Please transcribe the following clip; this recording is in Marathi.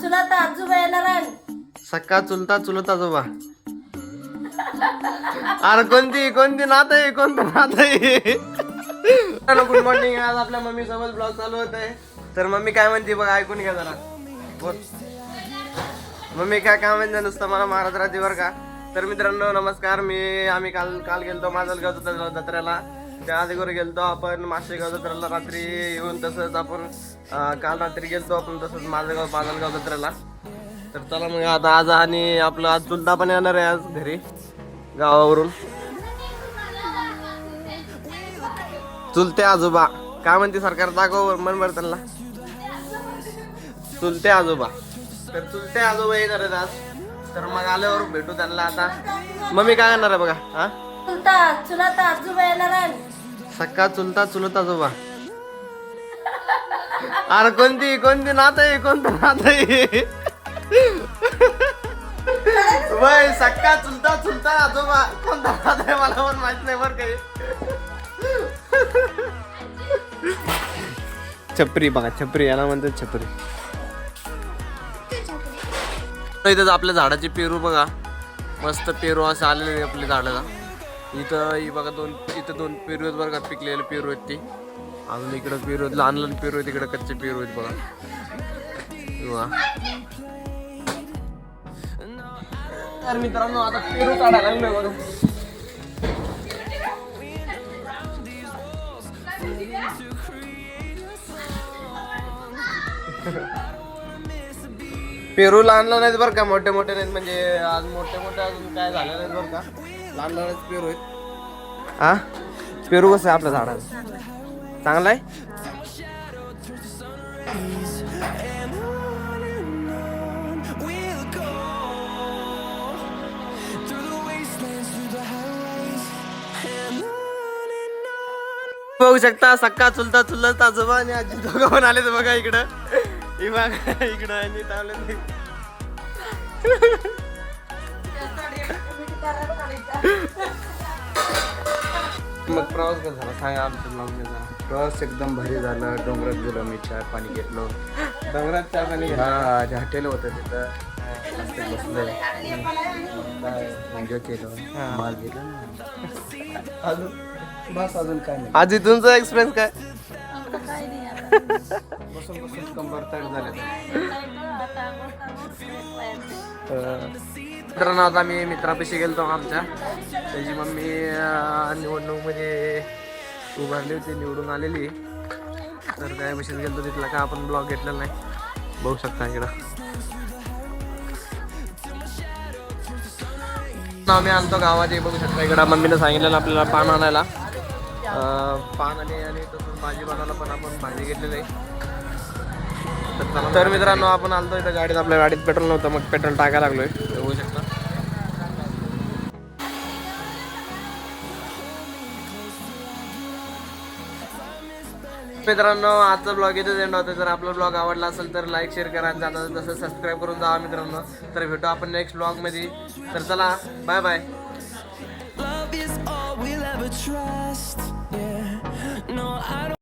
चुलता आजोबा येणार आहे. सक्का चुलता चुलत आजोबा. अरे कोणती कोणती नात आहे कोणतं नात आहे गुड मॉर्निंग आज आपल्या मम्मी सोबत ब्लॉग चालू होत आहे. तर मम्मी काय म्हणते बघा ऐकून घ्या जरा. बोल. मम्मी काय काय म्हणते नुसतं मला महाराज राहते का? तर मित्रांनो नमस्कार. मी आम्ही काल काल गेलतो माझं गाव जत्रेला त्या आधीवर गेलतो आपण माशेगाव जत्रेला रात्री येऊन तसंच आपण काल रात्री गेलतो आपण तसंच माजलगाव माजलगाव जत्रेला तर चला मग आता आज आणि आपलं आज चुलता पण येणार आहे आज घरी गावावरून. चुलते आजोबा. काय म्हणते सरकार? दाखव मन बरं त्यांना. चुलते आजोबा. तर चुलते आजोबा येणार आहेत आज. तर मग आल्यावर भेटू त्यांना आता. मम्मी काय करणार आहे बघा हा? चुलता चुलत आजोबा येणार आहे. सक्का चुलता चुलत आजोबा अरे कोणती कोणती नात आहे कोणतं नात आहे वय सक्का चुलता चुलता आजोबा कोणता नात आहे मला पण माहीत नाही बरं काही छपरी बघा छपरी याला म्हणतात छपरी. इथं आपल्या झाडाची पेरू बघा. मस्त पेरू असं आलेले आहे आपल्या झाडाला. इथं ही बघा दोन इथं दोन पेरू आहेत बघा पिकलेले पेरू आहेत ती. अजून इकडं पेरू लहान लहान पेरू आहेत इकडं कच्चे पेरू आहेत बघा. किंवा बघा तर मित्रांनो आता पेरू काढायला लागलोय बघा. पेरू लहान लहान आहेत बरं का मोठे मोठे नाहीत म्हणजे आज मोठे मोठे अजून काय झाले नाहीत बरं का? लहान पेरू आहेत. हा? पेरू कसं आहे आपल्या झाडाला चांगला आहे? बघू शकता सक्का चुलता चुलत आजोबा आणि आजी दोघं पण आले बघा इकडं. ही इकडं आणि मग प्रवास कसा झाला? सांगा आमचं ब्लॉग जरा प्रवास एकदम भारी झाला. डोंगरात गेलो मी चहा पाणी घेतलो. डोंगरात चहा पाणी घ्या हा जे हॉटेल होतं तिथं. मस्त बसलो. एन्जॉय केलं. माल गेलं अजून? बस अजून काय नाही. आजी तुमचा एक्सपिरियन्स काय? बसून बसून. कंबर तड झाले. मित्रांनो आता मी मित्रापाशी गेलो आमच्या. त्याची मम्मी अं, निवडणूकमध्ये उभारली होती निवडून आलेली. तर काय बशीत गेलो तिथला. का आपण ब्लॉग घेतलेला नाही? बघू शकता इकडं. आम्ही आणतो गावात बघू शकता इकडं. मम्मीनं सांगितलेलं आपल्याला पान आणायला. पान आणि आणि तसंच भाजी बनायला पण आपण भाजी घेतलेली आहे. तर मित्रांनो आपण आलतो इथं गाडीत. आपल्या गाडीत पेट्रोल नव्हतं मग पेट्रोल टाकायला लागलोय. बघू शकता. मित्रांनो आजचा ब्लॉग इथेच एंड होतो जर आपला ब्लॉग आवडला असेल तर लाईक शेअर करा. आणि जाता तसं सबस्क्राईब करून जावा मित्रांनो. तर भेटू आपण नेक्स्ट ब्लॉगमध्ये. तर चला बाय बाय